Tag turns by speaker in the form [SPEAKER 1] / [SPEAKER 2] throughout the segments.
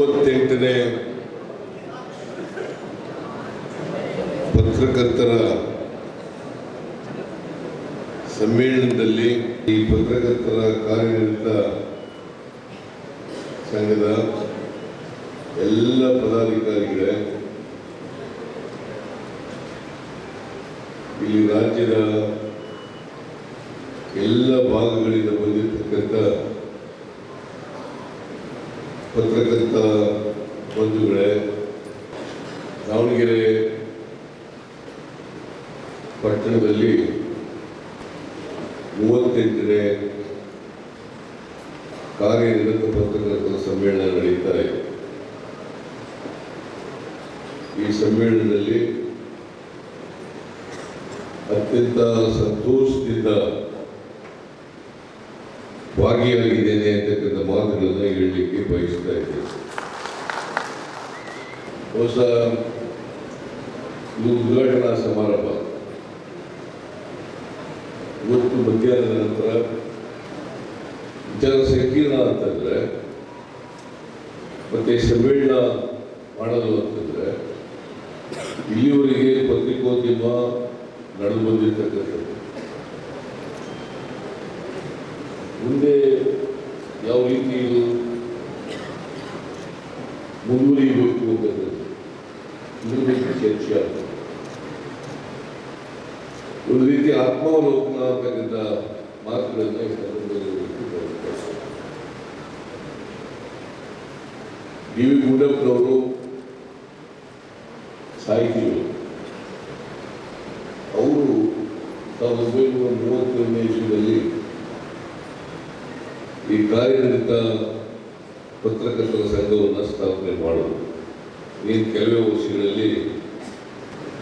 [SPEAKER 1] ಮೂವತ್ತೆಂಟನೇ ಪತ್ರಕರ್ತರ ಸಮ್ಮೇಳನದಲ್ಲಿ ಈ ಪತ್ರಕರ್ತರ ಕಾರ್ಯನಿರತ ಸಂಘದ ಎಲ್ಲ ಪದಾಧಿಕಾರಿಗಳೇ ಇಲ್ಲಿ ರಾಜ್ಯದ ಎಲ್ಲ ಭಾಗಗಳಿಂದ ಪತ್ರಕರ್ತ ಬಂಧುಗಳೇ ದಾವಣಗೆರೆ ಪಟ್ಟಣದಲ್ಲಿ ಮೂವತ್ತೆಂಟನೇ ಕಾರ್ಯನಿರತ ಪತ್ರಕರ್ತರ ಸಮ್ಮೇಳನ ನಡೀತಾ ಇದೆ ಈ ಸಮ್ಮೇಳನದಲ್ಲಿ ಅತ್ಯಂತ ಸಂತೋಷದಿಂದ ಭಾಗಿಯಾಗಿದ್ದೇನೆ ಅಂತಕ್ಕಂಥ ಮಾತುಗಳನ್ನು ಹೇಳಲಿಕ್ಕೆ ಬಯಸ್ತಾ ಇದ್ದೇನೆ. ಹೊಸ ಉದ್ಘಾಟನಾ ಸಮಾರಂಭ. ಇವತ್ತು ಮಧ್ಯಾಹ್ನದ ನಂತರ ವಿಚಾರ ಸಂಕೀರ್ಣ ಅಂತಂದ್ರೆ, ಮತ್ತೆ ಸಮ್ಮೇಳನ ಮಾಡಲು ಅಂತಂದ್ರೆ, ಇಲ್ಲಿವರೆಗೆ ಪತ್ರಿಕೋದ್ಯಮ ನಡೆದು ಬಂದಿರತಕ್ಕಂಥದ್ದು. ಮುಂದೆ ಯಾವ ರೀತಿ ಇದು ಮುಂದುವರಿಯಬೇಕು ಅಂತಕ್ಕಂಥದ್ದು ಇದ್ರ ಬಗ್ಗೆ ಚರ್ಚೆ ಆಗ್ತದೆ ಒಂದು ರೀತಿ ಆತ್ಮಾವಲೋಕನ ಅಂತಕ್ಕಂಥ ಮಾತುಗಳನ್ನ. ಡಿ ವಿ ಗುಂಡಪ್ಪನವರು ಸಾಹಿತಿಗಳು. ಅವರು ಸಾವಿರದ ಒಂಬೈನೂರ ಮೂವತ್ತೊಂದನೇ ಇಸ್ವಿಯಲ್ಲಿ ಈ ಕಾರ್ಯನಿರತ ಪತ್ರಕರ್ತರ ಸಂಘವನ್ನು ಸ್ಥಾಪನೆ ಮಾಡೋದು. ಏನು ಕೆಲವೇ ವರ್ಷಗಳಲ್ಲಿ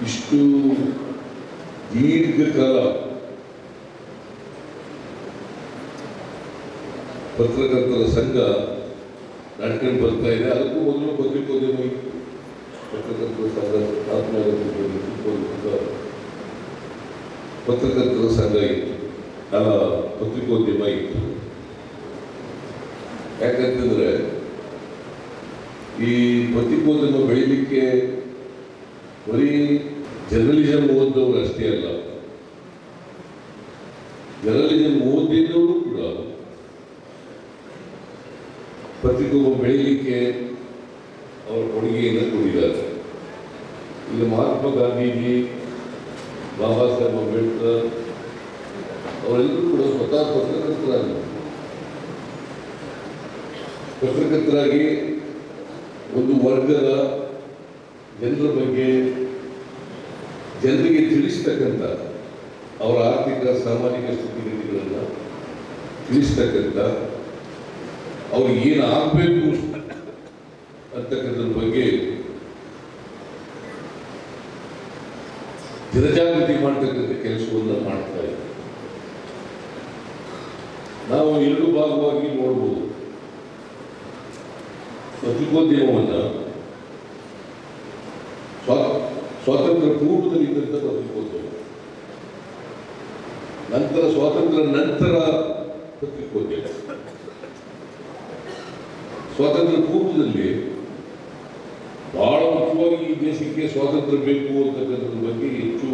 [SPEAKER 1] ಇಷ್ಟು ದೀರ್ಘಕಾಲ ಪತ್ರಕರ್ತರ ಸಂಘ ನಡ್ಕೊಂಡು ಬರ್ತಾ ಇದೆ. ಅದಕ್ಕೂ ಮೊದಲು ಪತ್ರಿಕೋದ್ಯಮ ಇತ್ತು. ಪತ್ರಕರ್ತರ ಸಂಘ ಸ್ಥಾಪನೆ ಪತ್ರಕರ್ತರ ಸಂಘ ಇತ್ತು. ಪತ್ರಿಕೋದ್ಯಮ ಇತ್ತು. ಯಾಕಂತಂದ್ರೆ ಈ ಪತ್ರಿಕೋದ್ಯಮ ಬೆಳಿಲಿಕ್ಕೆ ಬರೀ ಜರ್ನಲಿಸಂ ಓದಿದವರು ಅಷ್ಟೇ ಅಲ್ಲ. ಜರ್ನಲಿಸಂ ಓದಿದವರು ಕೂಡ ಪತ್ರಿಕೋದ್ಯಮ ಬೆಳಿಲಿಕ್ಕೆ ಅವರ ಕೊಡುಗೆಯನ್ನು ಕೊಟ್ಟಿದ್ದಾರೆ. ಇಲ್ಲಿ ಮಹಾತ್ಮ ಗಾಂಧೀಜಿ, ಬಾಬಾ ಸಾಹೇಬ್ ಅಂಬೇಡ್ಕರ್ ಅವರೆಲ್ಲರೂ ಕೂಡ ಸ್ವತಃ ಪತ್ರಕರ್ತರಾಗಿದ್ದಾರೆ ಪತ್ರಕರ್ತರಾಗಿ ಒಂದು ವರ್ಗದ ಜನರ ಬಗ್ಗೆ ಜನರಿಗೆ ತಿಳಿಸ್ತಕ್ಕಂಥ ಅವರ ಆರ್ಥಿಕ, ಸಾಮಾಜಿಕ ಸ್ಥಿತಿಗತಿಗಳನ್ನು ತಿಳಿಸ್ತಕ್ಕಂಥ ಅವ್ರಿಗೆ ಏನು ಆಗಬೇಕು ಅಂತಕ್ಕಂಥದ್ರ ಬಗ್ಗೆ ಜನಜಾಗೃತಿ ಮಾಡ್ತಕ್ಕಂಥ ಕೆಲಸವನ್ನು ಮಾಡ್ತಾ ಇದ್ದೀವಿ ನಾವು ಎರಡು ಭಾಗವಾಗಿ ನೋಡ್ಬೋದು. ಪತ್ರಿಕೋದ್ಯಮವನ್ನು ಸ್ವಾ- ಸ್ವಾತಂತ್ರ್ಯ ಪೂರ್ವದಲ್ಲಿ ಇದ್ದಂಥ ಪತ್ರಿಕೋದ್ಯಮ ನಂತರ ಸ್ವಾತಂತ್ರ್ಯ ನಂತರ ಪತ್ರಿಕೋದ್ಯಮ ಸ್ವಾತಂತ್ರ್ಯ ಪೂರ್ವದಲ್ಲಿ ಬಹಳ ಮುಖ್ಯವಾಗಿ ಈ ದೇಶಕ್ಕೆ ಸ್ವಾತಂತ್ರ್ಯ ಬೇಕು ಅಂತಕ್ಕಂಥದ್ರ ಬಗ್ಗೆ ಹೆಚ್ಚು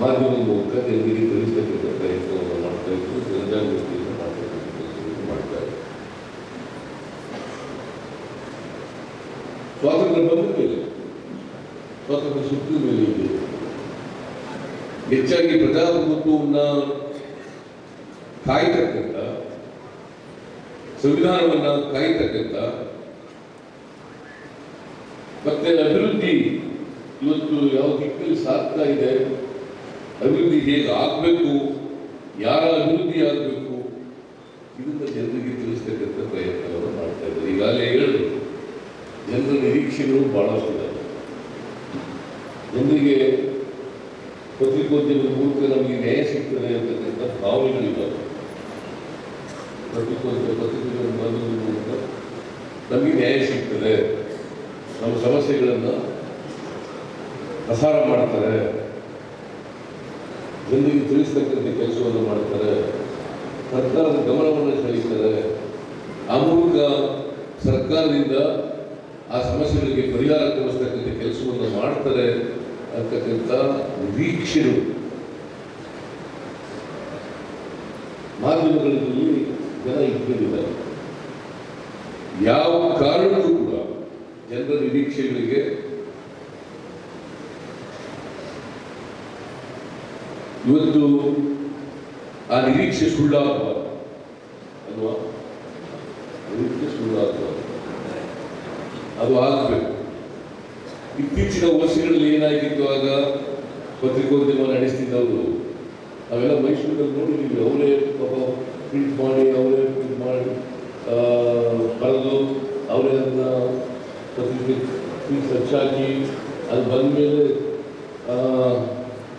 [SPEAKER 1] ಮಾಧ್ಯಮದ ಮೂಲಕ ಜನರಿಗೆ ತಿಳಿಸ್ತಕ್ಕಂಥ ಪ್ರಯತ್ನವನ್ನು ಮಾಡ್ತಾ ಇದ್ದರು. ಜನಜಾಗೃತಿಯನ್ನು ಮಾಡ್ತಕ್ಕಂಥ ಕೆಲಸವನ್ನು ಮಾಡ್ತಾ ಇದ್ರು ಸ್ವಾತಂತ್ರ್ಯ ಬಂದ ಮೇಲೆ ಸ್ವಾತಂತ್ರ್ಯ ಸಿಕ್ಕಿದ ಮೇಲೆ ಇದೆ ಹೆಚ್ಚಾಗಿ ಪ್ರಜಾಪ್ರಭುತ್ವವನ್ನ ಕಾಯ್ತಕ್ಕಂಥ, ಸಂವಿಧಾನವನ್ನ ಕಾಯ್ತಕ್ಕಂಥ, ಮತ್ತೆ ಅಭಿವೃದ್ಧಿ ಇವತ್ತು ಯಾವ ದಿಕ್ಕಲ್ಲಿ ಸಾಗ್ತಾ ಇದೆ, ಅಭಿವೃದ್ಧಿ ಹೇಗೆ ಆಗಬೇಕು, ಯಾರ ಅಭಿವೃದ್ಧಿ ಆಗಬೇಕು ಇದನ್ನ ಜನರಿಗೆ ತಿಳಿಸ್ತಕ್ಕಂಥ ಪ್ರಯತ್ನವನ್ನು ಮಾಡ್ತಾ ಇದ್ದಾರೆ ಈಗಾಗಲೇ ಹೇಳಿದ್ರು ಜನರ ಇದ್ದಾವೆ ಜನರಿಗೆ ಪತ್ರಿಕೋದ್ಯಮದ ಮೂಲಕ ನಮಗೆ ನ್ಯಾಯ ಸಿಗ್ತದೆ ಅಂತಕ್ಕಂಥ ಭಾವನೆಗಳಿದ್ದಾವೆ. ಪತ್ರಿಕೋದ್ಯಮ ಪತ್ರಿಕೆಗಳ ಮಾಧ್ಯಮದ ಮೂಲಕ ನಮಗೆ ನ್ಯಾಯ ಸಿಗ್ತದೆ. ನಮ್ಮ ಸಮಸ್ಯೆಗಳನ್ನು ಪ್ರಸಾರ ಮಾಡ್ತಾರೆ. ಜನರಿಗೆ ತಿಳಿಸ್ತಕ್ಕಂಥ ಕೆಲಸವನ್ನು ಮಾಡ್ತಾರೆ. ಸರ್ಕಾರದ ಗಮನವನ್ನು ಸೆಳೀತಾರೆ ಆ ಮೂಲಕ ಸರ್ಕಾರದಿಂದ ಆ ಸಮಸ್ಯೆಗಳಿಗೆ ಪರಿಹಾರ ಕೊಡಿಸ್ತಕ್ಕಂಥ ಕೆಲಸವನ್ನು ಮಾಡ್ತಾರೆ ಅಂತಕ್ಕಂಥ ವೀಕ್ಷರು ಮಾಧ್ಯಮಗಳಲ್ಲಿ ಜನ ಇಟ್ಕೊಂಡಿದ್ದಾರೆ ಯಾವ ಕಾರಣಕ್ಕೂ ಕೂಡ ಜನರ ನಿರೀಕ್ಷೆಗಳಿಗೆ ಇವತ್ತು ಆ ನಿರೀಕ್ಷೆ ಸುಳ್ಳಾಗಬಾರ್ದು ಅಲ್ವಾ ನಿರೀಕ್ಷೆ ಸುಳ್ಳಾಗಬಾರ್ದು ಅದು ಆಗಬೇಕು. ಇತ್ತೀಚಿನ ವರ್ಷಗಳಲ್ಲಿ ಏನಾಗಿತ್ತು ಆಗ ಪತ್ರಿಕೋದ್ಯಮ ನಡೆಸ್ತಿದ್ದವರು? ಅವೆಲ್ಲ ಮೈಸೂರಲ್ಲಿ ನೋಡಿದ್ದೀವಿ ಅವರೇ ಪಾಪ ಪ್ರಿಂಟ್ ಮಾಡಿ, ಅವರೇ ಪ್ರಿಂಟ್ ಮಾಡಿ ಬರೆದು ಅವರೇ ಅದನ್ನ ಪತ್ರಿಕೆ ಹಚ್ಚಾಕಿ ಅದು ಬಂದ ಮೇಲೆ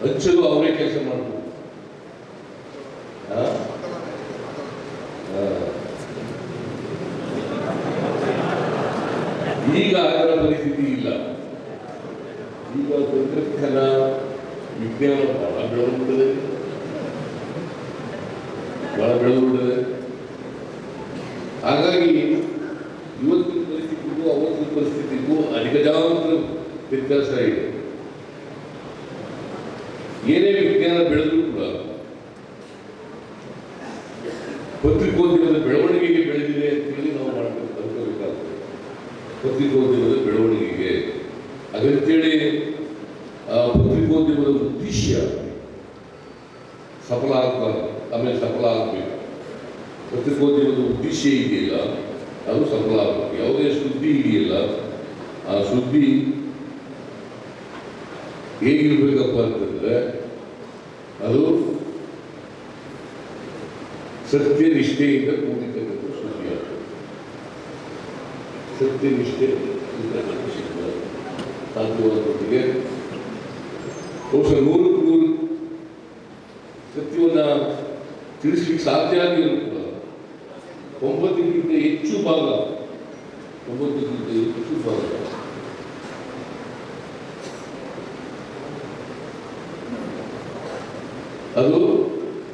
[SPEAKER 1] ಹಚ್ಚಲು ಅವರೇ ಕೆಲಸ ಮಾಡಬೇಕು ಈಗ ಅದರ ಪರಿಸ್ಥಿತಿ ಇಲ್ಲ ಈಗ ತಂತ್ರಜ್ಞಾನ ವಿಜ್ಞಾನ ಬಹಳ ಬೆಳೆದುಬಿಟ್ಟಿದೆ ಬಹಳ ಬೆಳೆದುಬಿಟ್ಟಿದೆ ಹಾಗಾಗಿ ಇವತ್ತಿನ ಪರಿಸ್ಥಿತಿಗೂ ಅವತ್ತಿನ ಪರಿಸ್ಥಿತಿಗೂ ಅಧಿಗಜಾಂತರ ವ್ಯತ್ಯಾಸ ಇದೆ ಏನೇ ವಿಜ್ಞಾನ ಬೆಳೆದರೂ ಕೂಡ ಪತ್ರಿಕೋದ್ಯಮದ ಬೆಳವಣಿಗೆಗೆ ಬೆಳೆದಿದೆ ಅಂತ ಹೇಳಿ ನಾವು ಮಾಡಬೇಕು ಅನ್ಕೋಬೇಕಾಗ್ತದೆ ಪತ್ರಿಕೋದ್ಯಮದ ಬೆಳವಣಿಗೆಗೆ ಹಾಗಂತೇಳಿ ಆ ಪತ್ರಿಕೋದ್ಯಮದ ಉದ್ದೇಶ ಸಫಲ ಆಗಬಾರ್ದು ಆಮೇಲೆ ಸಫಲ ಆಗಬೇಕು ಪತ್ರಿಕೋದ್ಯಮದ ಉದ್ದೇಶ ಇದೆಯಲ್ಲ ಅದು ಸಫಲ ಆಗಬೇಕು ಯಾವುದೇ ಸುದ್ದಿ ಇದೆಯಲ್ಲ ಆ ಸುದ್ದಿ ಹೇಗಿರ್ಬೇಕಪ್ಪ ಅಂತಂದ್ರೆ ಅದು ಸತ್ಯ ನಿಷ್ಠೆಯಿಂದ ಕೂಡಿರ್ತಕ್ಕಂಥ ಸುದ್ದಿ ಆಗ್ತದೆ ಸತ್ಯ ನಿಷ್ಠೆ ಇರ್ತಕ್ಕಂಥ ಸುದ್ದಿ ಆಗ್ತದೆ. ಸಾಧ್ಯವಾದ ಮಟ್ಟಿಗೆ ಬಹುಶಃ ನೂರು ನೂರು ಸತ್ಯವನ್ನು ತಿಳಿಸ್ಲಿಕ್ಕೆ ಸಾಧ್ಯ ಆಗಿರುತ್ತೆ ಕೂಡ. ಒಂಬತ್ತಕ್ಕಿಂತ ಹೆಚ್ಚು ಭಾಗ, ಒಂಬತ್ತಕ್ಕಿಂತ ಹೆಚ್ಚು ಭಾಗ. ಅದು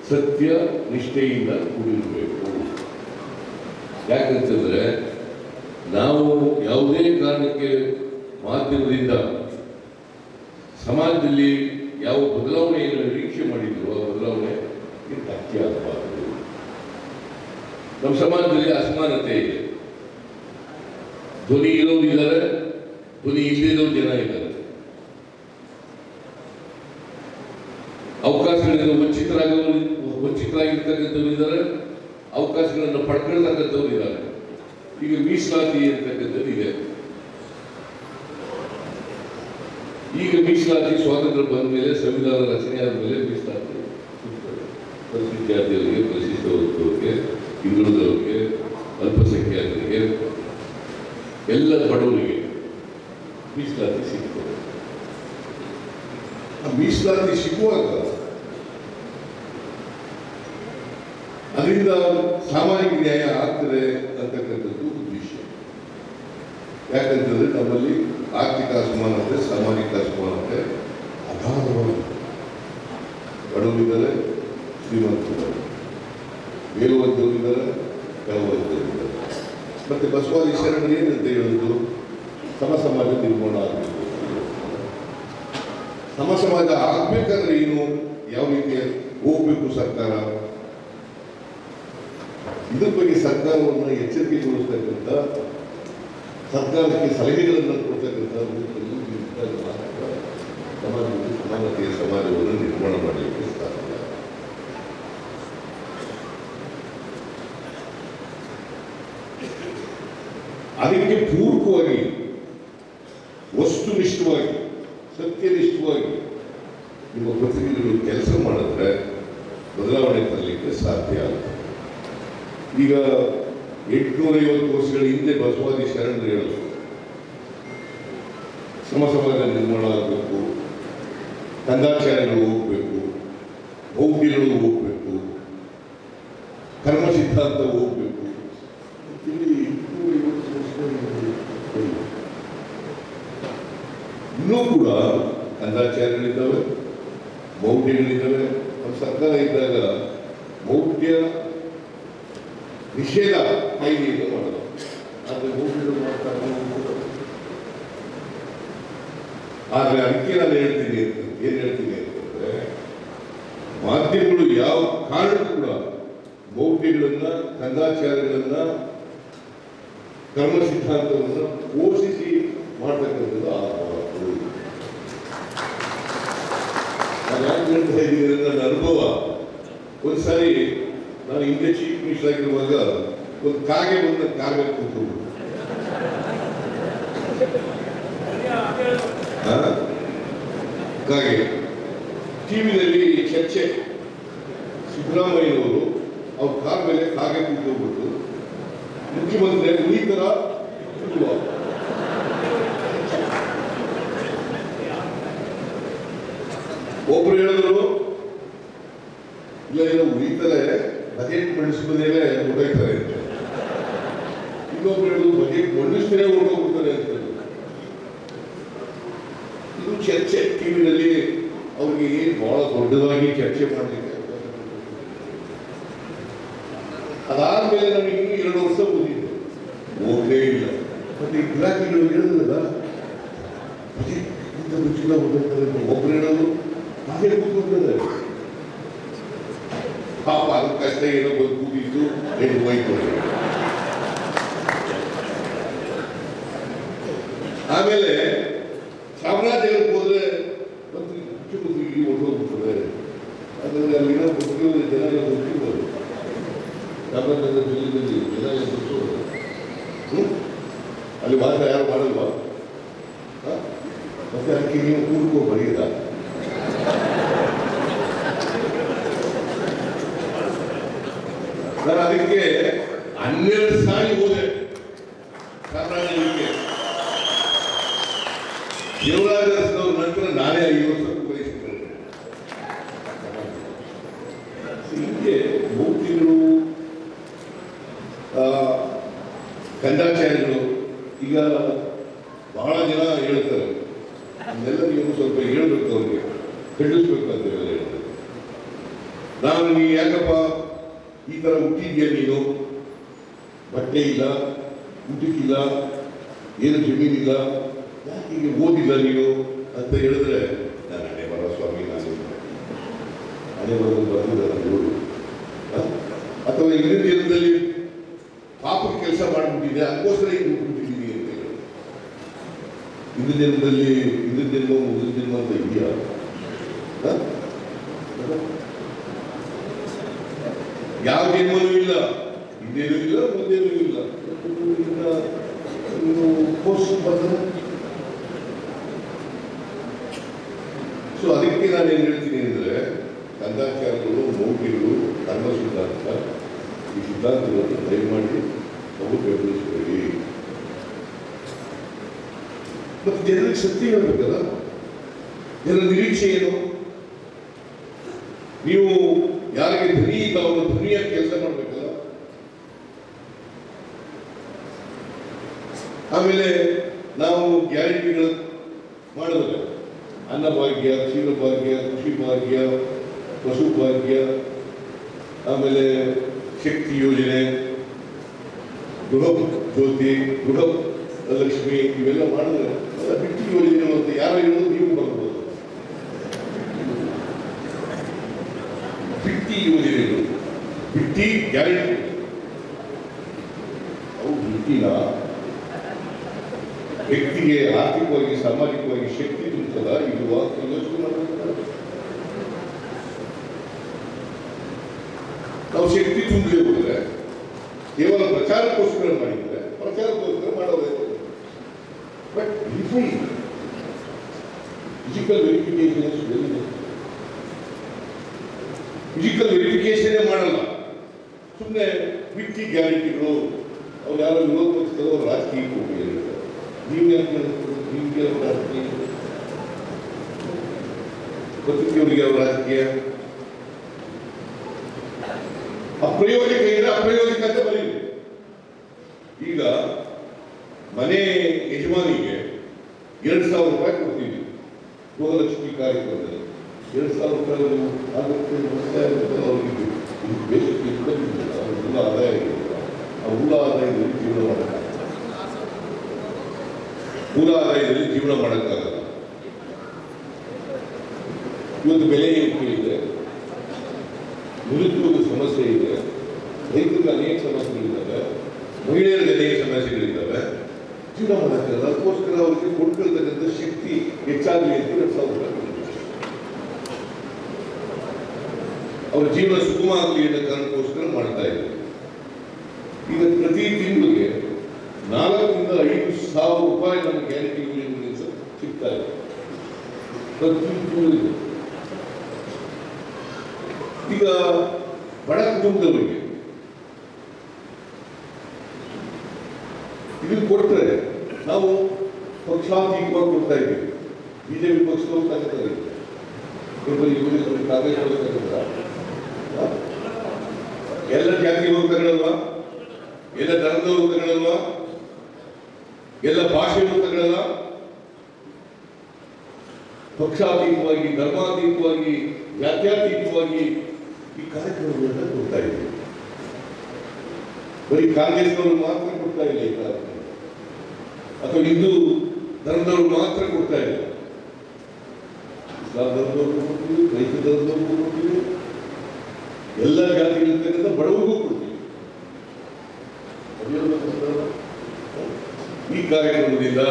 [SPEAKER 1] ಸತ್ಯ ನಿಷ್ಠೆಯಿಂದ ಕೂಡಿರಬೇಕು. ಯಾಕಂತಂದ್ರೆ ನಾವು ಯಾವುದೇ ಕಾರಣಕ್ಕೆ ಮಾಧ್ಯಮದಿಂದ ಸಮಾಜದಲ್ಲಿ ಯಾವ ಬದಲಾವಣೆಯನ್ನು ನಿರೀಕ್ಷೆ ಮಾಡಿದ್ರು ಆ ಬದಲಾವಣೆ ಅತ್ಯಾಗಬಾರದು ನಮ್ಮ ಸಮಾಜದಲ್ಲಿ ಅಸಮಾನತೆ ಇದೆ. ಧ್ವನಿ ಇರೋರು ಇದ್ದಾರೆ ಧ್ವನಿ ಇಲ್ಲದಿರೋ ಜನ ಇದ್ದಾರೆ ಅವಕಾಶಗಳಿಂದ ವಂಚಿತರಾಗವರು ವಂಚಿತರಾಗಿರ್ತಕ್ಕಂಥವ್ರು ಇದ್ದಾರೆ ಅವಕಾಶಗಳನ್ನು ಪಡ್ಕೊಳ್ತಕ್ಕಂಥವ್ರು ಇದ್ದಾರೆ ಈಗ ಮೀಸಲಾತಿ ಅಂತಕ್ಕಂಥದ್ದು ಇದೆ ಈಗ ಮೀಸಲಾತಿ ಸ್ವಾತಂತ್ರ್ಯ ಬಂದ ಮೇಲೆ ಸಂವಿಧಾನ ರಚನೆ ಆದ ಮೇಲೆ ಮೀಸಲಾತಿ. ಪರಿಶಿಷ್ಟ ಜಾತಿಯವರಿಗೆ ಪರಿಶಿಷ್ಟ ವರ್ಗದವರಿಗೆ ಹಿಂದುಳಿದವರಿಗೆ, ಅಲ್ಪಸಂಖ್ಯಾತರಿಗೆ, ಎಲ್ಲ ಬಡವರಿಗೆ ಮೀಸಲಾತಿ ಸಿಗ್ತದೆ
[SPEAKER 2] ಆ ಮೀಸಲಾತಿ ಸಿಗುವಾಗ ಅದರಿಂದ ಸಾಮಾಜಿಕ ನ್ಯಾಯ ಆಗ್ತದೆ ಅಂತಕ್ಕಂಥದ್ದು ಉದ್ದೇಶ ಯಾಕಂತಂದ್ರೆ ನಮ್ಮಲ್ಲಿ ಆರ್ಥಿಕ ಅಸಮಾನತೆ ಮತ್ತೆ ಬಸವಾದಿ ಶರಣರು ಏನಂತ ಹೇಳುದು? ಸಮ ಸಮಾಜ ನಿರ್ಮಾಣ ಆಗಬೇಕು. ಸಮ ಸಮಾಜ ಆಗ್ಬೇಕಾದ್ರೆ ಏನು? ಯಾವ ರೀತಿ ಹೋಗ್ಬೇಕು ಸರ್ಕಾರ? ಇದ್ರ ಬಗ್ಗೆ ಸರ್ಕಾರವನ್ನು ಎಚ್ಚರಿಕೆಗೊಳಿಸ್ತಕ್ಕಂಥ ಸರ್ಕಾರಕ್ಕೆ ಸಲಹೆಗಳನ್ನು ಕೊಡ್ತಕ್ಕಂಥ ಸಮಾಜ ಸಮಾನತೆಯ ಸಮಾಜವನ್ನು ನಿರ್ಮಾಣ ಮಾಡಲಿಕ್ಕೆ ಸಾಧ್ಯ ಅದಕ್ಕೆ ಪೂರ್ವಕವಾಗಿ, ವಸ್ತುನಿಷ್ಠವಾಗಿ, ಸತ್ಯನಿಷ್ಠವಾಗಿ ನಿಮ್ಮ ಪ್ರತಿನಿಧಿಗಳು ಕೆಲಸ ಮಾಡಿದ್ರೆ ಬದಲಾವಣೆ ತರಲಿಕ್ಕೆ ಸಾಧ್ಯ ಆಗುತ್ತೆ. ಈಗ ಎಂಟುನೂರೈವತ್ತು ವರ್ಷಗಳ ಹಿಂದೆ ಬಸವಾದಿ ಶರಣರು ಹೇಳೋದು ಸಮ ಸಮಾಜ ನಿರ್ಮಾಣ ಆಗಬೇಕು ಕಂದಾಚಾರ್ಯಗಳು ಹೋಗ್ಬೇಕು, ಬೌದ್ಧಿಗಳು ಹೋಗ್ಬೇಕು ಕರ್ಮ ಸಿದ್ಧಾಂತವು ಅಂತೇಳಿ ಎಂಟುನೂರೈವತ್ತು ವರ್ಷಗಳ ಹಿಂದೆ ಹೇಳಿದ್ರು. ಇನ್ನೂ ಕೂಡ ಕಂದಾಚಾರಗಳಿದ್ದಾವೆ ಮೌಢ್ಯಗಳಿದ್ದಾವೆ ನಮ್ಮ ಸರ್ಕಾರ ಇದ್ದಾಗ ಮೌಢ್ಯ ನಿಷೇಧ ಇದು ಮಾಡೋದು.
[SPEAKER 1] ಆದರೆ ಮೌಢ್ಯರು ಮಾತಾಡೋ ಆದರೆ ಅದಕ್ಕೆ ನಾನು ಹೇಳ್ತೀನಿ ಅಂತ ಏನು ಹೇಳ್ತೀನಿ ಅಂತಂದರೆ, ಮಾಧ್ಯಮಗಳು ಯಾವ ಕಾರಣಕ್ಕೂ ಕೂಡ ಮೌಢ್ಯಗಳನ್ನು ಕಂದಾಚಾರಗಳನ್ನು ಕರ್ಮ ಸಿದ್ಧಾಂತವನ್ನು ಪೋಷಿಸಿ ಮಾಡ್ತಕ್ಕಂಥದ್ದು ಆ ಅದು. ನನ್ನ ಅನುಭವ. ಒಂದ್ಸಾರಿ ನಾನು ಹಿಂದೆ ಚೀಫ್ ಮಿನಿಸ್ಟರ್ ಆಗಿರುವಾಗ ಒಂದು ಕಾಗೆ ಬಂದ ಕಾಗೆ ಕೂತ್ಕೊಂಡು ಕಾಗೆ. ಟಿವಿನಲ್ಲಿ ಚರ್ಚೆ. ಸಿದ್ದರಾಮಯ್ಯನವರು ಅವ್ರ ಕಾರ್ ಮೇಲೆ ಕಾಗೆ ಕೂತ್ಕೊಂಡ್ಬಿಟ್ಟು ಮುಖ್ಯಮಂತ್ರಿ ಈ ತರ ಕೂತ್ಕೋ. ಒಬ್ರು ಹೇಳಿದ್ರು ಇಲ್ಲ ಏನೋ ಉಳಿತಾರೆ ಬಜೆಟ್ ಮಂಡಿಸಿದ ಮೇಲೆ ಹೊರಟೋಯ್ತಾರೆ ಅಂತ ಇನ್ನೊಬ್ರು ಹೇಳಿದ್ರು ಬಜೆಟ್ ಮಂಡಿಸಿದ್ರೆ ಹೊರಟೋಗ್ಬಿಡ್ತಾರೆ ಅಂತ ಇದು ಚರ್ಚೆ ಟಿವಿನಲ್ಲಿ ಅವ್ರಿಗೆ ಏನು ಬಹಳ ದೊಡ್ಡದಾಗಿ ಚರ್ಚೆ ಮಾಡಲಿಕ್ಕೆ ಅದಾದ್ಮೇಲೆ ನಮಗೆ ಇನ್ನೂ ಎರಡು ವರ್ಷ ಓದಿದ್ದೆ ಓದಲೇ ಇಲ್ಲ. ಮತ್ತೆ ಇಲಾಖೆಗಳು ಹೇಳಿದ್ರಲ್ಲ ಅಂತ ಒಬ್ರು ಹೇಳೋದು ಹಾಗೆ ಕೂತ್ಕೊಂಡಿದ್ದಾರೆ ಪಾಪ ಅದು ಕಷ್ಟ ಏನೋ ಬಂದು ಕೂತಿದ್ದು ಏನು ಹೋಯ್ತು ಆಮೇಲೆ ಚಾಮರಾಜನಗರಕ್ಕೆ ಹೋದ್ರೆ ಮಂತ್ರಿ ಮುಖ್ಯಮಂತ್ರಿ ಹೊರಟೋಗ್ಬಿಡ್ತಾರೆ ಯಾಕಂದ್ರೆ ಅಲ್ಲಿರೋ ಮುಖ್ಯಮಂತ್ರಿ ಜನ ಎಲ್ಲ ಗೊತ್ತಿರ್ಬೋದು ಚಾಮರಾಜನಗರ ಜಿಲ್ಲೆಯಲ್ಲಿ ಜನ ಎಲ್ಲ ಗೊತ್ತಿರ್ಬೋದು ಹ್ಮ್? ಯಾರು ಮಾಡಲ್ವಾ? ಮತ್ತೆ ಅದಕ್ಕೆ ನೀವು ಕೂಡ್ಕೋ ಬರೀದ ನಾನು ಅದಕ್ಕೆ ಹನ್ನೆರಡು ಸಾರಿ ಹೋದೆ ಚಾಮರಾಜನಗರಕ್ಕೆ ದೇವರಾಜನವ್ರ ನಂತರ ನಾನೇ ಐದು ವರ್ಷ ಪೂರೈಸಿದ್ದೇನೆ ಹೀಗೆ ಮೂರ್ತಿಗಳು ಆ, ಕಂದಾಚಾರಿಗಳು ಈಗ ಬಹಳ ಜನ ಹೇಳ್ತಾರೆ ಅದನ್ನೆಲ್ಲ ನೀವು ಸ್ವಲ್ಪ ಹೇಳ್ಬೇಕು ಅವ್ರಿಗೆ ಖಂಡಿಸ್ಬೇಕು ಅಂತ ಎಲ್ಲ ಹೇಳ್ತಾರೆ ನಾನು ನೀ ಯಾಕಪ್ಪ ಈ ಥರ ಹುಟ್ಟಿದ್ಯಾ ನೀನು ಬಟ್ಟೆ ಇಲ್ಲ ಊಟಕ್ಕಿಲ್ಲ ಏನು ಜಮೀನಿಲ್ಲ ಯಾಕೆ ಹೀಗೆ ಓದಿಲ್ಲ ನೀವು ಅಂತ ಹೇಳಿದ್ರೆ, ನಾನು ಹಣೆ ಬರ ಸ್ವಾಮಿ ನಾನು ಹಣೆ ಬರೋದು ಬರ್ತಿದ್ದಾರೆ ಇವರು ಅಥವಾ ಇಂದಿನ ದಿನದಲ್ಲಿ ಪಾಪಕ್ಕೆ ಕೆಲಸ ಮಾಡಿಬಿಟ್ಟಿದೆ ಅದಕ್ಕೋಸ್ಕರ ಈಗ ಹುಟ್ಟಿದ್ದೀನಿ ಅಂತ ಹೇಳಿ. ಇಂದಿನ ದಿನದಲ್ಲಿ ಇಂದಿನ ಜನ್ಮ ಮುಂದಿನ ದಿನ ಅಂತ ಇದೆಯಾ? ಯಾವ ಜನ್ಮನೂ ಇಲ್ಲ ಹಿಂದೇನೂ ಇಲ್ಲ ಮುಂದೇನೂ ಇಲ್ಲ ಇನ್ನ ಇನ್ನು ಬರ್ತದೆ ಸೊ ಅದಕ್ಕೆ ನಾನು ಏನು ಹೇಳ್ತೀನಿ ಅಂದರೆ, ಕಂದಾಚಾರಗಳು ಮೌಢ್ಯಗಳು ಕರ್ಮ ಸಿದ್ಧಾಂತ, ಈ ಸಿದ್ಧಾಂತಗಳನ್ನು ದಯಮಾಡಿ ಅವು ಬೆಂಬಲಿಸಬೇಡಿ. ಮತ್ತು ಜನರಿಗೆ ಸತ್ಯ ಹೇಳ್ಬೇಕಲ್ಲ? ಜನರ ನಿರೀಕ್ಷೆ ಏನು? ನೀವು ಯಾರಿಗೆ ಧ್ವನಿ ಇಲ್ಲ, ಅವರು ಧ್ವನಿಯಾಗಿ ಕೆಲಸ ಮಾಡಬೇಕಲ್ಲ? ಆಮೇಲೆ ನಾವು ಗ್ಯಾರಂಟಿಗಳು ಮಾಡಬೇಕು ಅನ್ನಭಾಗ್ಯ ಕ್ಷೀರಭಾಗ್ಯ ಕೃಷಿ ಭಾಗ್ಯ, ಪಶು ಭಾಗ್ಯ, ಆಮೇಲೆ ಶಕ್ತಿ ಯೋಜನೆ, ಗೃಹ ಜ್ಯೋತಿ, ಗೃಹ ಲಕ್ಷ್ಮಿ ಇವೆಲ್ಲ ಮಾಡಿದ್ರೆ ಬಿಟ್ಟು ಯೋಜನೆ ಅಂತ ಯಾರು ಹೇಳೋದು ನೀವು ಬರ್ಬೋದು ಬಿಟ್ಟಿ ಯೋಜನೆಗಳು, ಬಿಟ್ಟಿ ಗ್ಯಾರಂಟಿ ಅವು ಬಿಟ್ಟಿನ ವ್ಯಕ್ತಿಗೆ ಆರ್ಥಿಕವಾಗಿ, ಸಾಮಾಜಿಕವಾಗಿ ಶಕ್ತಿ ತುಂಬದ ಇದು ನಾವು ಶಕ್ತಿ ತುಂಬಲಿ ಹೋದ್ರೆ, ಕೇವಲ ಪ್ರಚಾರಕ್ಕೋಸ್ಕರ ಮಾಡಿದ್ರೆ, ಪ್ರಚಾರಕ್ಕೋಸ್ಕರ ಮಾಡೋದೇ ಬಟ್ ಫಿಸಿಕಲ್ ವೆರಿಫಿಕೇಶನ್ ಮಾಡಲ್ಲ. ಸುಮ್ಮನೆ ಬಿಟ್ಟಿ ಗ್ಯಾರಂಟಿಗಳು ಅವ್ರು ಯಾರು ವಿರೋಧ ಪಕ್ಷದವರು ರಾಜಕೀಯಕ್ಕೆ ಹೋಗಿ ಹೇಳ್ತಾರೆ ನೀವು ಯಾಕೆ ಹೇಳ್ತೀರಿ? ನಿಮ್ಗೆ ಯಾವ ರಾಜಕೀಯ ಯಾವ ರಾಜಕೀಯ? ಅಪ್ರಯೋಜಕ ಇದ್ರೆ ಅಪ್ರಯೋಜಕ ಅಂತ ಬರೀರಿ ಈಗ ಮನೆ ಯಜಮಾನಿಗೆ ಎರಡು ಸಾವಿರ ರೂಪಾಯಿ ಕೊಡ್ತೀವಿ. ಗೃಹಲಕ್ಷ್ಮಿ ಕಾರ್ಯಕ್ರಮದಲ್ಲಿ. ಎರಡು ಸಾವಿರ ರೂಪಾಯಿ ಆಗುತ್ತೆ ಅವ್ರಿಗೆ. ಇದು ಬೇಸಿಗೆ ಇಟ್ಕೊಂಡಿದ್ದಿಲ್ಲ ಅವ್ರಿಗೆಲ್ಲ ಆದಾಯ ಆ ಉಳ್ಳ ಆದಾಯದಲ್ಲಿ ಜೀವನ ಮಾಡಬೇಕು ಮೂಲ ಆದಾಯದಲ್ಲಿ ಜೀವನ ಮಾಡೋಕ್ಕಾಗಲ್ಲ. ಇವತ್ತು ಬೆಲೆ ಏರಿಕೆ ಇದೆ ನಿರುದ್ಯೋಗ ಸಮಸ್ಯೆ ಇದೆ. ರೈತರಿಗೆ ಅನೇಕ ಸಮಸ್ಯೆಗಳಿದ್ದಾವೆ. ಮಹಿಳೆಯರಿಗೆ ಅನೇಕ ಸಮಸ್ಯೆಗಳಿದ್ದಾವೆ. ಜೀವನ ಅದಕ್ಕೋಸ್ಕರ ಅವರಿಗೆ ಕೊಡ್ಕೊಳ್ತಕ್ಕಂಥ ಶಕ್ತಿ ಹೆಚ್ಚಾಗಲಿ ಅಂತ ಎರಡು ಸಾವಿರ ರೂಪಾಯಿ ಅವರ ಜೀವನ ಸುಗಮ ಆಗಲಿ ಅನ್ನೋ ಕಾರಣಕ್ಕೋಸ್ಕರ ಮಾಡ್ತಾ ಇದ್ದಾರೆ. ಈಗ ಪ್ರತಿ ತಿಂಗಳಿಗೆ ನಾಲ್ಕರಿಂದ ಐದು ಸಾವಿರ ರೂಪಾಯಿ ನಮ್ಮ ಗ್ಯಾರಂಟಿ ಯೋಜನೆಗಳಿಂದ ಸಿಗ್ತಾ ಇದೆ. ಪ್ರತಿ ತಿಂಗಳಿಗೆ. ಈಗ ಬಡ ಕುಟುಂಬದವರಿಗೆ ಇದನ್ನು ಕೊಟ್ಟರೆ ನಾವು ಪಕ್ಷಾತೀತವಾಗಿ ಕೊಡ್ತಾ ಇದ್ದೀವಿ. ಬಿಜೆಪಿ ಪಕ್ಷದವರು ಎಲ್ಲ ಜಾತಿಯವರು ತಗೊಳ್ಳಲ್ವಾ ಎಲ್ಲ ಧರ್ಮದವರು ತಗೊಳ್ಳಲ್ವಾ ಎಲ್ಲ ಭಾಷೆಯವರು ತಗೊಳ್ಳಲ್ಲ ಪಕ್ಷಾತೀತವಾಗಿ, ಧರ್ಮಾತೀತವಾಗಿ, ಜಾತ್ಯಾತೀತವಾಗಿ ಈ ಕಾರ್ಯಕ್ರಮಗಳನ್ನ ಕೊಡ್ತಾ ಇದೆ ಬರೀ ಕಾಂಗ್ರೆಸ್ನವರು ಮಾತ್ರ ಕೊಡ್ತಾ ಇಲ್ಲ ಈ ಕಾರ್ಯಕ್ರಮ. ಅಥವಾ ಹಿಂದೂ ಧರ್ಮದವರು ಮಾತ್ರ ಕೊಡ್ತಾ ಇಲ್ಲ. ಇಸ್ಲಾಂ ಧರ್ಮದವ್ರಿಗೂ ಕೊಡ್ತೀವಿ, ಕ್ರೈಸ್ತ ಧರ್ಮದವ್ರಿಗೂ ಕೊಡ್ತೀವಿ. ಎಲ್ಲ ಜಾತಿಗಳಿರ್ತಕ್ಕಂಥ ಬಡವರಿಗೂ ಕೊಡ್ತೀವಿ? ಈ ಕಾರ್ಯಕ್ರಮದಿಂದ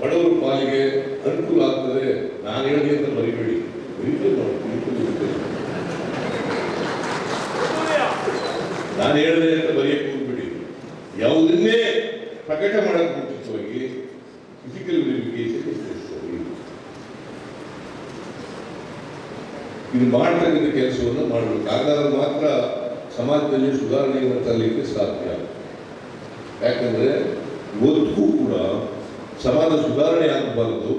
[SPEAKER 1] ಬಡವರ ಪಾಲಿಗೆ ಅನುಕೂಲ ಆಗ್ತದೆ. ನಾನು ಹೇಳಿದೆ ಅಂತ ಬರಿಬೇಡಿ ನಾನು ಹೇಳಿದೆ ಅಂತ ಬರೆಯಕ್ಕೆ ಹೋಗ್ಬಿಡಿ ಯಾವುದನ್ನೇ ಪ್ರಕಟ ಮಾಡಕ್ಕೆ ಮುಂಚಿತವಾಗಿ ಫಿಸಿಕಲ್ ವೆರಿಫಿಕೇಶನ್ ಇದು ಮಾಡ್ತಕ್ಕಂಥ ಕೆಲಸವನ್ನು ಮಾಡಬೇಕು. ಹಾಗಾದ್ರೆ ಮಾತ್ರ ಸಮಾಜದಲ್ಲಿ ಸುಧಾರಣೆಯನ್ನು ತರಲಿಕ್ಕೆ ಸಾಧ್ಯ. ಯಾಕಂದ್ರೆ ಇವತ್ತಿಗೂ ಕೂಡ ಸಮಾಜ ಸುಧಾರಣೆ ಆಗಬಾರದು.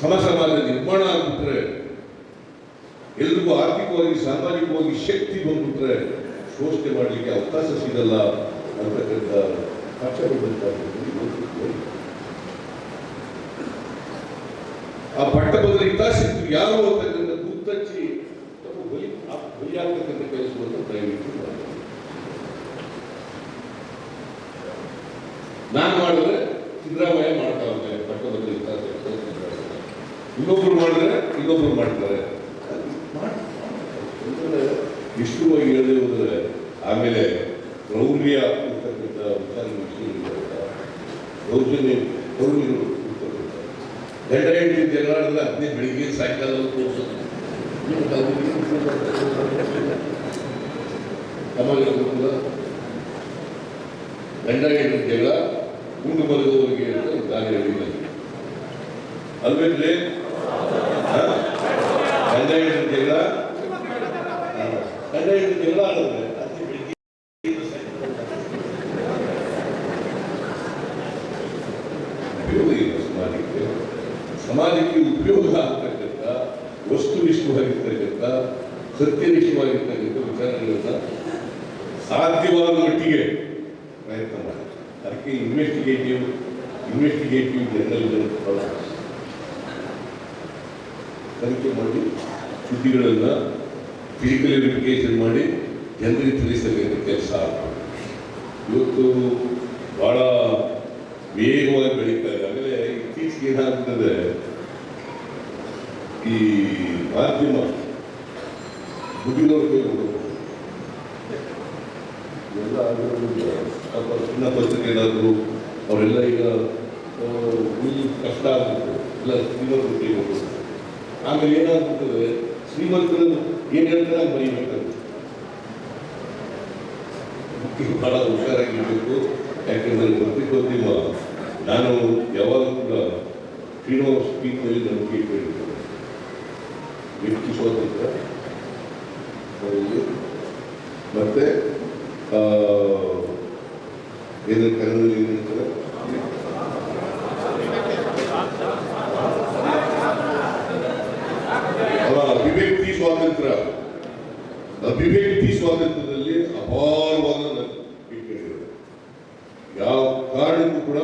[SPEAKER 1] ಸಮ ಸಮಾಜ ನಿರ್ಮಾಣ ಆಗ್ಬಿಟ್ರೆ ಎಲ್ರಿಗೂ ಆರ್ಥಿಕವಾಗಿ ಸಾಮಾಜಿಕವಾಗಿ ಶಕ್ತಿ ಬಂದ್ಬಿಟ್ರೆ ಶೋಷಣೆ ಮಾಡಲಿಕ್ಕೆ ಅವಕಾಶ ಸಿಗಲ್ಲ ಅಂತಕ್ಕಂಥ ಆ ಪಟ್ಟಭದ್ರ ಹಿತಾಸಕ್ತಿ ಯಾರು ಅಂತಕ್ಕಂಥ ಗುರ್ತಚ್ಚಿ ತಮ್ಮ ಬಲಿ ಬಲಿಯಾಗ್ತಕ್ಕಂಥ ಕೆಲಸವನ್ನು ದಯವಿಟ್ಟು. ನಾನು ಮಾಡಿದ್ರೆ ಸಿದ್ದರಾಮಯ್ಯ ಮಾಡ್ತಾ ಇದ್ದಾರೆ. ಪಟ್ಟಭದ್ರ ಹಿತಾಸಕ್ತಿ ಇನ್ನೊಬ್ರು ಮಾಡಿದ್ರೆ ಇನ್ನೊಬ್ರು ಮಾಡ್ತಾರೆ ಮಾಡ್- ಅಂದ್ರೆ ವಿಷ್ಣುವಾಗಿ ಹೇಳದೆ ಹೋದ್ರೆ ಆಮೇಲೆ ಕ್ರೌರ್ಯ ಇರ್ತಕ್ಕಂಥ ವಿಚಾರ ದೌರ್ಜನ್ಯ ಕ್ರೌರ್ಯಗಳು ಇರ್ತಕ್ಕಂಥ ಗಂಡ ಹೆಂಡತಿ ಜಗಳ ಆಡಿದ್ರೆ ಹದಿನೈದು ಬೆಳಿಗ್ಗೆ ಸಾಯಂಕಾಲ ತೋರಿಸೋದು. ನಮಗೆ ಗೊತ್ತಿಲ್ಲ. ಗಂಡ ಹೆಂಡತಿ ಜಗಳ ಉಂಡು ಬರೆದವರಿಗೆ ಅಂತ ದಾರಿ ಹೇಳಿಲ್ಲ ಅಲ್ಬೇಕ್ರಿ ಹ? ಗಂಡ ಹೆಂಡತಿ ಜಗಳ ಹ. ಗಂಡ ಹೆಂಡತಿ ಜಗಳ ಆಡಿದ್ರೆ ಹದಿನೈದು ಬೆಳಿಗ್ಗೆ ಉಪಯೋಗ ಇಲ್ಲ ಸಮಾಜಕ್ಕೆ ಸಮಾಜಕ್ಕೆ ಉಪಯೋಗ ಆಗ್ತಕ್ಕಂಥ ವಸ್ತುನಿಷ್ಠವಾಗಿರ್ತಕ್ಕಂಥ ಸತ್ಯನಿಷ್ಠವಾಗಿರ್ತಕ್ಕಂಥ ವಿಚಾರಗಳನ್ನ ಸಾಧ್ಯವಾದ ಮಟ್ಟಿಗೆ ಪ್ರಯತ್ನ ಮಾಡಿ. ಅದಕ್ಕೆ ಇನ್ವೆಸ್ಟಿಗೇಟಿವ್ ಇನ್ವೆಸ್ಟಿಗೇಟಿವ್ ಜರ್ನಲಿಸಮ್ ತನಿಖೆ ಮಾಡಿ, ಸುದ್ದಿಗಳನ್ನು ಫಿಸಿಕಲ್ ವೆರಿಫಿಕೇಶನ್ ಮಾಡಿ ಜನರಿಗೆ ತಿಳಿಸಬೇಕು ಕೆಲಸ ಇವತ್ತು ಬಹಳ ವೇಗವಾಗಿ ಬೆಳೀತಾ ಇದೆ. ಆಮೇಲೆ ಇತ್ತೀಚೆಗೆ ಏನಾಗ್ತದೆ, ಈ ಮಾಧ್ಯಮ ದುಡ್ಡಿನವ್ರ ಕೈ ಹೋಗ್ಬೇಕು ಎಲ್ಲ ಏನಾದರೂ ಅವರೆಲ್ಲ ಈಗ ಆ, ಕಷ್ಟ ಆಗ್ಬಿಟ್ಟು ಎಲ್ಲ ಶ್ರೀಮಂತರ ಕೈ ಹೋಗ್ಬೇಕು ಆಮೇಲೆ ಏನಾಗ್ಬಿಡ್ತದೆ ಶ್ರೀಮಂತರು ಏನು ಹೇಳ್ತಾರೆ ಬರೀಬೇಕಾಗುತ್ತೆ ಬಹಳ ಹುಷಾರಾಗಿರ್ಬೇಕು. ಯಾಕೆಂದರೆ ಪತ್ರಿಕೋದ್ಯಮ ನಾನು ಯಾವಾಗಲೂ ಕೂಡ ಫ್ರೀಡಮ್ ಆಫ್ ಸ್ಪೀಚ್ನಲ್ಲಿ ನಂಬಿಕೆ ಇಟ್ಟಿರ್ತೇನೆ ವ್ಯಕ್ತಿ ಸ್ವಾತಂತ್ರ್ಯ ಮತ್ತು ಏನು ಕನ್ನಡದಲ್ಲಿ ಏನು ಹೇಳ್ತಾರೆ? ಅಲ್ಲ, ಅಭಿವ್ಯಕ್ತಿ ಸ್ವಾತಂತ್ರ್ಯ. ಅಭಿವ್ಯಕ್ತಿ ಸ್ವಾತಂತ್ರ್ಯದಲ್ಲಿ ಅಪಾರವಾದ. ಯಾವ ಕಾರಣಕ್ಕೂ ಕೂಡ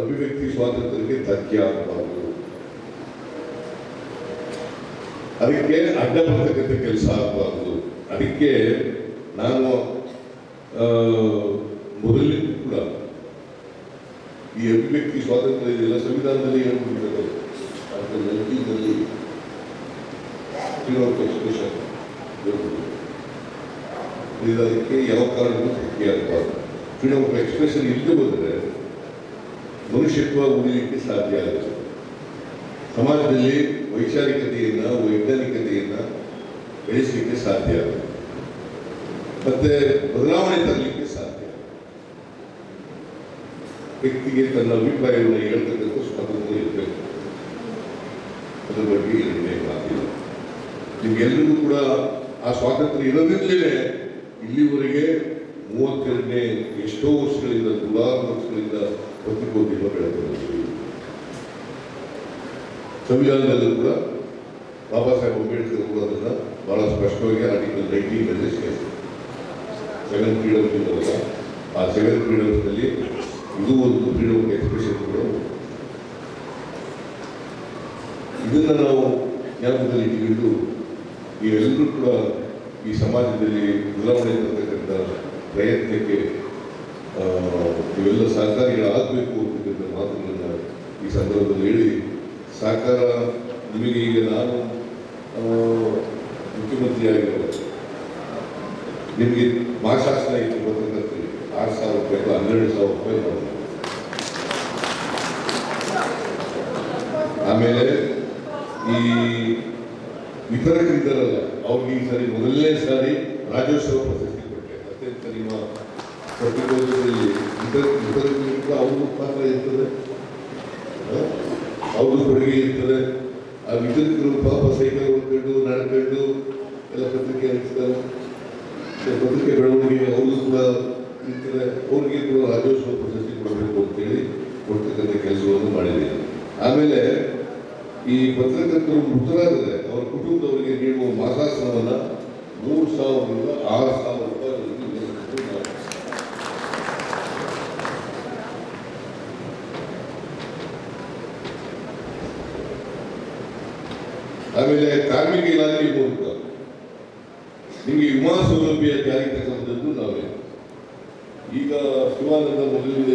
[SPEAKER 1] ಅಭಿವ್ಯಕ್ತಿ ಸ್ವಾತಂತ್ರ್ಯಕ್ಕೆ ಧಕ್ಕೆ ಆಗಬಾರದು. ಅದಕ್ಕೆ ಅಡ್ಡ ಬರ್ತಕ್ಕಂಥ ಕೆಲಸ ಆಗಬಾರದು. ಅದಕ್ಕೆ ನಾನು ಮೊದಲಿಗೂ ಕೂಡ ಈ ಅಭಿವ್ಯಕ್ತಿ ಸ್ವಾತಂತ್ರ್ಯ ಇದೆಲ್ಲ ಸಂವಿಧಾನದಲ್ಲಿ ಹೇಳ್ಬಿಟ್ಟಿದ್ದಾರೆ ಆದರೆ ನೈನ್ಟೀನಲ್ಲಿ ಇದಕ್ಕೆ ಯಾವ ಕಾರಣಕ್ಕೂ ಧಕ್ಕೆ ಫ್ರೀಡಮ್ ಆಫ್ ಎಕ್ಸ್ಪ್ರೆಷನ್ ಇಲ್ಲದೆ ಬಂದರೆ ಮನುಷ್ಯತ್ವ ಉಳಿಲಿಕ್ಕೆ ಸಾಧ್ಯ ಆಗುತ್ತೆ ಸಮಾಜದಲ್ಲಿ ವೈಚಾರಿಕತೆಯನ್ನ, ವೈಜ್ಞಾನಿಕತೆಯನ್ನ ಬೆಳೆಸಲಿಕ್ಕೆ ಸಾಧ್ಯ ಆಗುತ್ತೆ ಮತ್ತೆ ಬದಲಾವಣೆ ತರಲಿಕ್ಕೆ ಸಾಧ್ಯ ವ್ಯಕ್ತಿಗೆ ತನ್ನ ಅಭಿಪ್ರಾಯವನ್ನು ಹೇಳ್ತಕ್ಕಂಥ ಸ್ವಾತಂತ್ರ್ಯ ಇರಬೇಕು. ಅದರ ಬಗ್ಗೆ ಎರಡನೇ ಮಾತಿಲ್ಲ. ನಿಮ್ಗೆಲ್ಲರಿಗೂ ಕೂಡ ಆ ಸ್ವಾತಂತ್ರ್ಯ ಇರೋದ್ರಿಂದಲೇ ಇಲ್ಲಿವರೆಗೆ ಮೂವತ್ತೆರಡನೇ ಎಷ್ಟೋ ವರ್ಷಗಳಿಂದ, ನೂರಾರು ವರ್ಷಗಳಿಂದ ಪತ್ರಿಕೋದ್ಯಮ ಬೆಳೆದು ಬಂದಿದೆ. ಸಂವಿಧಾನದಲ್ಲೂ ಕೂಡ ಬಾಬಾ ಸಾಹೇಬ್ ಅಂಬೇಡ್ಕರ್ ಅವರು ಅದನ್ನು ಬಹಳ ಸ್ಪಷ್ಟವಾಗಿ ಆರ್ಟಿಕಲ್ ನೈನ್ಟೀನ್ ಅಲ್ಲಿ ಸೇರಿಸಿದ್ದಾರೆ ಸೆವೆನ್ ಫ್ರೀಡಮ್ಸ್ ಇದ್ದಾವಲ್ಲ ಆ ಸೆವೆನ್ ಫ್ರೀಡಮ್ಸ್ನಲ್ಲಿ ಇದು ಒಂದು ಫ್ರೀಡಮ್ ಎಕ್ಸ್ಪ್ರೆಷನ್ ಕೂಡ ಇದನ್ನು ನಾವು ಜ್ಞಾಪಕದಲ್ಲಿ ಇಟ್ಟುಕೊಂಡು ನೀವೆಲ್ಲರೂ ಕೂಡ ಈ ಸಮಾಜದಲ್ಲಿ ಬದಲಾವಣೆ ತರತಕ್ಕಂಥ ಪ್ರಯತ್ನಕ್ಕೆ ಇವೆಲ್ಲ ಸಹಕಾರಿಗಳಾಗಬೇಕು ಅಂತಕ್ಕಂಥ ಮಾತುಗಳನ್ನು ಈ ಸಂದರ್ಭದಲ್ಲಿ ಹೇಳಿ ಸಹಕಾರ ನಿಮಗೆ ಈಗ ನಾನು ಮುಖ್ಯಮಂತ್ರಿಯಾಗಿರೋ ನಿಮಗೆ ಭಾಷಾಸನ ಇತ್ತು ಬರ್ತಕ್ಕಂಥದ್ದು ಆರು ಸಾವಿರ ರೂಪಾಯಿ ಅಥವಾ ಹನ್ನೆರಡು ಸಾವಿರ ರೂಪಾಯಿ ಮಾಡೋದು ಆಮೇಲೆ ಈ ವಿತರಕರಿದ್ದಾರಲ್ಲ ಅವ್ರಿಗೆ ಈ ಸಾರಿ ಮೊದಲನೇ ಸಾರಿ ರಾಜ್ಯೋತ್ಸವ ಪ್ರಶಸ್ತಿ ಕೊಟ್ಟೆ ಅತ್ಯಂತ ನಿಮ್ಮ ಪತ್ರಿಕೋದ್ಯಮದಲ್ಲಿ ವಿತರ ವಿತರಕರಿಗೂ ಕೂಡ ಅವ್ರಿಗೂ ಪಾತ್ರ ಇರ್ತದೆ ಹ? ಅವ್ರದ್ದು ಕೊಡುಗೆ ಇರ್ತದೆ ಆ ವಿತರಕರು ಪಾಪ ಸೈಕಲ್ ಹೊಡ್ಕೊಂಡು ನಡ್ಕೊಂಡು ಎಲ್ಲ ಪತ್ರಿಕೆ ಹಂಚ್ತಾರೆ ಮತ್ತೆ ಪತ್ರಿಕೆ ಬೆಳವಣಿಗೆ ಅವ್ರಿಗೂ ಕೂಡ ಇರ್ತದೆ ಅವ್ರಿಗೆ ಕೂಡ ರಾಜ್ಯೋತ್ಸವ ಪ್ರಶಸ್ತಿ ಕೊಡಬೇಕು ಅಂತೇಳಿ ಕೊಡ್ತಕ್ಕಂಥ ಕೆಲಸವನ್ನು ಮಾಡಿದ್ದೀನಿ ಆಮೇಲೆ ಈ ಪತ್ರಕರ್ತರು ಮೃತರಾದರೆ ಅವರ ಕುಟುಂಬದವರಿಗೆ ನೀಡುವ ಮಾಸಾಸನವನ್ನ ಮೂರು ಸಾವಿರದಿಂದ ಆರು ಸಾವಿರ ರೂಪಾಯಿ. ಆಮೇಲೆ ಕಾರ್ಮಿಕ ಇಲಾಖೆ ಮೂಲಕ ನಿಮಗೆ ವಿಮಾ ಸೌಲಭ್ಯ ಜಾರಿಗೆ ತಕ್ಕಂಥದ್ದು ನಾವೇ ಈಗ ಶಿವಾನಂದ ಮೊದಲಿಂದ